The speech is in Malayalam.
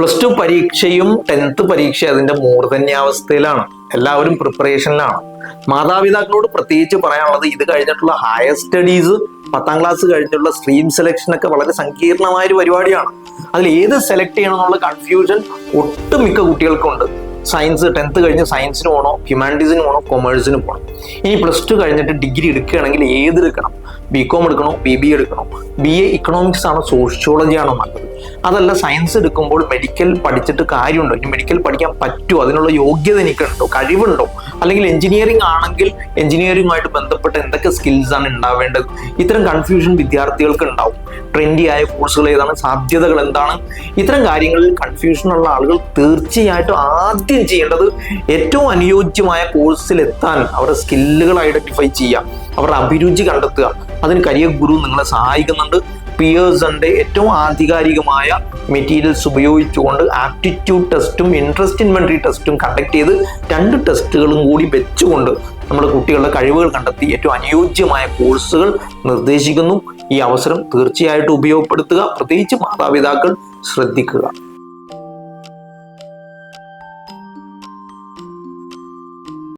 പ്ലസ് ടു പരീക്ഷയും ടെൻത്ത് പരീക്ഷ അതിന്റെ മൂർധന്യാവസ്ഥയിലാണ് എല്ലാവരും പ്രിപ്പറേഷനിലാണ് മാതാപിതാക്കളോട് പ്രത്യേകിച്ച് പറയാനുള്ളത് ഇത് കഴിഞ്ഞിട്ടുള്ള ഹയർ സ്റ്റഡീസ് പത്താം ക്ലാസ് കഴിഞ്ഞുള്ള സ്ട്രീം സെലക്ഷൻ ഒക്കെ വളരെ സങ്കീർണമായ ഒരു പരിപാടിയാണ്. അതിൽ ഏത് സെലക്ട് ചെയ്യണം എന്നുള്ള കൺഫ്യൂഷൻ ഒട്ടുമിക്ക കുട്ടികൾക്കുണ്ട്. സയൻസ് ടെൻത്ത് കഴിഞ്ഞ് സയൻസിന് പോകണോ ഹ്യൂമാനിറ്റീസിന് പോകണോ കൊമേഴ്സിന് പോകണം. ഇനി പ്ലസ് ടു കഴിഞ്ഞിട്ട് ഡിഗ്രി എടുക്കുകയാണെങ്കിൽ ഏതെടുക്കണം ബി കോം എടുക്കണോ? ബി ബി എടുക്കണോ? ബി എ ഇക്കണോമിക്സ് ആണോ സോഷ്യോളജി ആണോ നല്ലത്. അതല്ല സയൻസ് എടുക്കുമ്പോൾ മെഡിക്കൽ പഠിച്ചിട്ട് കാര്യമുണ്ടോ? ഇനി മെഡിക്കൽ പഠിക്കാൻ പറ്റുമോ? അതിനുള്ള യോഗ്യത എനിക്കുണ്ടോ? കഴിവുണ്ടോ? അല്ലെങ്കിൽ എഞ്ചിനീയറിംഗ് ആണെങ്കിൽ എഞ്ചിനീയറിംഗുമായിട്ട് ബന്ധപ്പെട്ട എന്തൊക്കെ സ്കിൽസ് ആണ് ഉണ്ടാവേണ്ടത്? ഇത്തരം കൺഫ്യൂഷൻ വിദ്യാർത്ഥികൾക്ക് ഉണ്ടാവും. ട്രെൻഡി ആയ കോഴ്സുകൾ ഏതാണ്? സാധ്യതകൾ എന്താണ്? ഇത്തരം കാര്യങ്ങളിൽ കൺഫ്യൂഷൻ ഉള്ള ആളുകൾ തീർച്ചയായിട്ടും ആദ്യം ചെയ്യേണ്ടത് ഏറ്റവും അനുയോജ്യമായ കോഴ്സിൽ എത്താൻ അവരുടെ സ്കില്ലുകൾ ഐഡന്റിഫൈ ചെയ്യുക അവരുടെ അഭിരുചി കണ്ടെത്തുക. അതിന് കരിയർ ഗുരു നിങ്ങളെ സഹായിക്കുന്നുണ്ട്. പിയേഴ്സന്റെ ഏറ്റവും ആധികാരികമായ മെറ്റീരിയൽസ് ഉപയോഗിച്ചുകൊണ്ട് ആപ്റ്റിറ്റ്യൂഡ് ടെസ്റ്റും ഇൻട്രസ്റ്റ് ഇൻവെന്ററി ടെസ്റ്റും കണ്ടക്ട് ചെയ്ത് രണ്ട് ടെസ്റ്റുകളും കൂടി വെച്ചുകൊണ്ട് നമ്മുടെ കുട്ടികളുടെ കഴിവുകൾ കണ്ടെത്തി ഏറ്റവും അനുയോജ്യമായ കോഴ്സുകൾ നിർദ്ദേശിക്കുന്നു. ഈ അവസരം തീർച്ചയായിട്ടും ഉപയോഗപ്പെടുത്തുക. പ്രത്യേകിച്ച് മാതാപിതാക്കൾ ശ്രദ്ധിക്കുക.